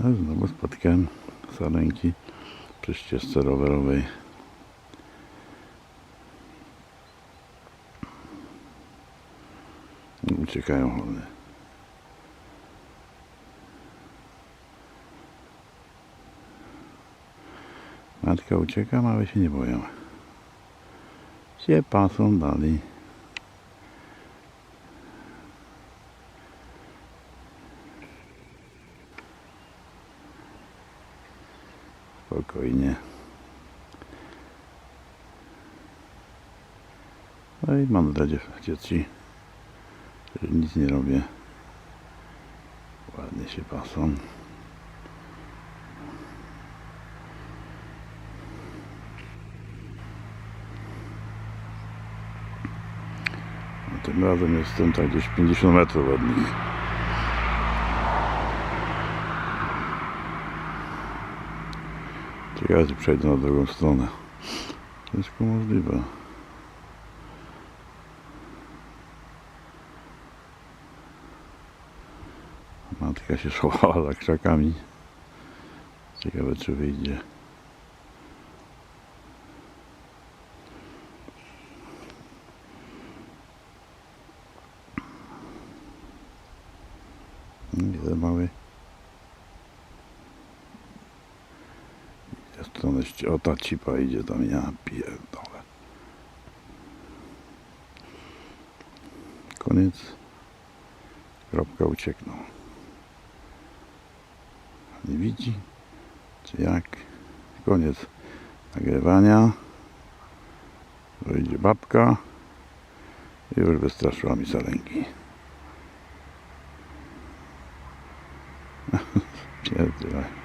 No, znowu spotkałem sarenki przy ścieżce rowerowej. Uciekają one. Matka ucieka, małe się nie boją. Się pasą dalej. Spokojnie. No i mam dla dzieci, że nic nie robię. Ładnie się pasą. Tym razem jestem tak gdzieś 50 metrów od nich. Ciekawe, przejdę na drugą stronę. Wszystko możliwe. Matka się schowała za krzakami. Ciekawe, czy wyjdzie. Widzę mały. Ści- O, ta cipa idzie tam, ja pierdolę. Koniec. Kropka ucieknął. Nie widzi? Czy jak? Koniec nagrywania. Wyjdzie babka. I już wystraszyła mi sarenki. Pierdolę.